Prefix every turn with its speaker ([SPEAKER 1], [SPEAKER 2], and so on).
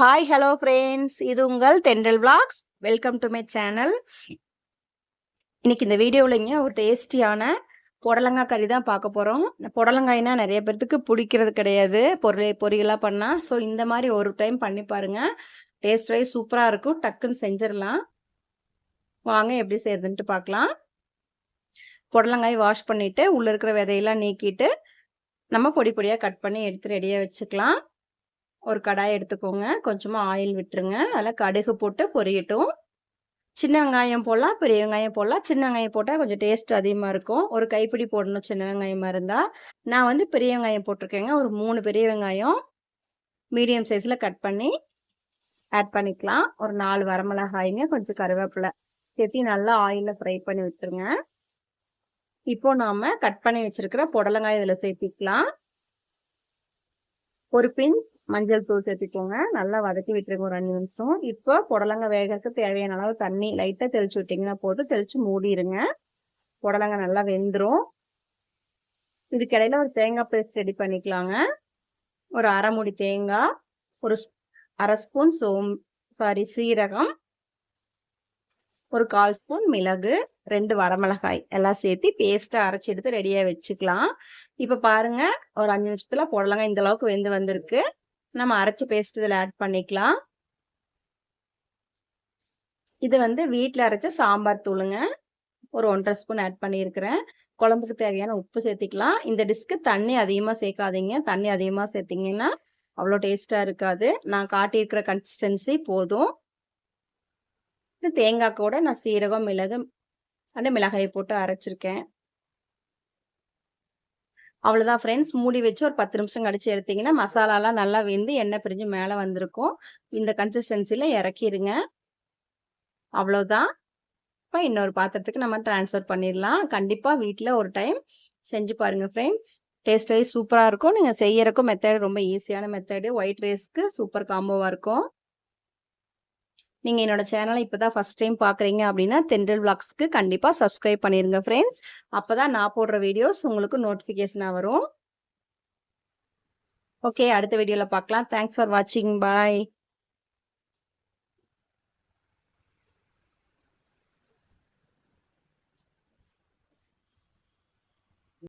[SPEAKER 1] Hi hello friends இது உங்கள் Thendral vlogs welcome to my channel இன்னைக்கு இந்த வீடியோவிலங்க ஒரு டேஸ்டியான புடலங்காய் கறி தான் பார்க்க போகிறோம் புடலங்காய்னா நிறைய பேர்த்துக்கு பிடிக்கிறது கிடையாது. பொருள் பொரியலாக பண்ணால் ஸோ இந்த மாதிரி ஒரு டைம் பண்ணி பாருங்கள் டேஸ்ட் வைஸ் சூப்பராக இருக்கும். டக்குன்னு செஞ்சிடலாம். வாங்க எப்படி செய்யுதுன்ட்டு பார்க்கலாம். புடலங்காய் வாஷ் பண்ணிவிட்டு உள்ளே இருக்கிற விதையெல்லாம் நீக்கிட்டு நம்ம பொடி பொடியாக கட் பண்ணி எடுத்து ரெடியாக வச்சுக்கலாம். ஒரு கடாய் எடுத்துக்கோங்க. கொஞ்சமாக ஆயில் விட்டுருங்க. அதில் கடுகு போட்டு பொரியட்டும். சின்ன வெங்காயம் போடலாம் பெரிய வெங்காயம் போடலாம். சின்ன வெங்காயம் போட்டால் கொஞ்சம் டேஸ்ட் அதிகமாக இருக்கும். ஒரு கைப்பிடி போடணும் சின்ன வெங்காயமாக இருந்தால் நான் வந்து பெரிய வெங்காயம் போட்டிருக்கேங்க. ஒரு மூணு பெரிய வெங்காயம் மீடியம் சைஸில் கட் பண்ணி ஆட் பண்ணிக்கலாம். ஒரு நாலு வரமிளகாய்ங்க கொஞ்சம் கருவேப்பிலை சேர்த்து நல்லா ஆயிலில் ஃப்ரை பண்ணி வச்சுருங்க. இப்போ நாம் கட் பண்ணி வச்சுருக்கிற புடலங்காய் இதில் சேர்த்திக்கலாம். ஒரு பிஞ்ச் மஞ்சள் தூள் சேர்த்துக்கோங்க. நல்லா வதக்கி விட்டுருங்க ஒரு அஞ்சு நிமிஷம். இப்போ புடலங்க வேகிறதுக்கு தேவையான அளவு தண்ணி லைட்டாக தெளிச்சு விட்டிங்கன்னா போட்டு தெளிச்சு மூடிடுங்க புடலங்க நல்லா வெந்துடும் இதுக்கிடையில ஒரு தேங்காய் பேஸ்ட் ரெடி பண்ணிக்கலாங்க. ஒரு அரை மூடி தேங்காய் ஒரு அரை ஸ்பூன் சோம் சாரி சீரகம் ஒரு கால் ஸ்பூன் மிளகு ரெண்டு வரமிளகாய். எல்லாம் சேர்த்து பேஸ்ட்டாக அரைச்சி எடுத்து ரெடியாக வச்சுக்கலாம். இப்போ பாருங்கள் ஒரு அஞ்சு நிமிஷத்தில் புடலங்க இந்த அளவுக்கு வெந்து வந்திருக்கு. நம்ம அரைச்ச பேஸ்ட் இதில் ஆட் பண்ணிக்கலாம். இது வந்து வீட்டில் அரைச்ச சாம்பார் தூளுங்க. ஒரு ஒன்றரை ஸ்பூன் ஆட் பண்ணியிருக்கிறேன். குழம்புக்கு தேவையான உப்பு சேர்த்திக்கலாம். இந்த டிஷ்க்கு தண்ணி அதிகமாக சேர்க்காதீங்க. தண்ணி அதிகமாக சேர்த்திங்கன்னா அவ்வளோ டேஸ்ட்டாக இருக்காது. நான் காட்டியிருக்கிற கன்சிஸ்டன்சி போதும். தேங்காய் கூட நான் சீரகம் மிளகு அந்த மிளகாயை போட்டு அரைச்சிருக்கேன். அவ்வளோதான் ஃப்ரெண்ட்ஸ் மூடி வச்சு ஒரு பத்து நிமிஷம் கழிச்சு எடுத்தீங்கன்னா மசாலாலாம் நல்லா வெந்து எண்ணெய் பிரிஞ்சு மேலே வந்திருக்கும். இந்த கன்சிஸ்டன்சியில் இறக்கிடுங்க அவ்வளோதான் இப்போ இன்னொரு பாத்திரத்துக்கு நம்ம டிரான்ஸ்ஃபர் பண்ணிடலாம். கண்டிப்பாக வீட்டில் ஒரு டைம் செஞ்சு பாருங்கள் ஃப்ரெண்ட்ஸ் டேஸ்ட் வைஸ் சூப்பராக இருக்கும். நீங்கள் செய்யறக்கும் மெத்தட் ரொம்ப ஈஸியான மெத்தடு ஒயிட் ரைஸ்க்கு சூப்பர் காம்போவாக இருக்கும். நீங்கள் என்னோட சேனலை இப்போ தான் ஃபஸ்ட் டைம் பார்க்குறீங்க அப்படின்னா தென்றல் விளாக்ஸ்க்கு கண்டிப்பாக சப்ஸ்கிரைப் பண்ணிடுங்க ஃப்ரெண்ட்ஸ் அப்போ தான் நான் போடுற வீடியோஸ் உங்களுக்கு நோட்டிஃபிகேஷனாக வரும். ஓகே அடுத்த வீடியோவில் பார்க்கலாம் தேங்க்ஸ் ஃபார் வாட்சிங் பாய்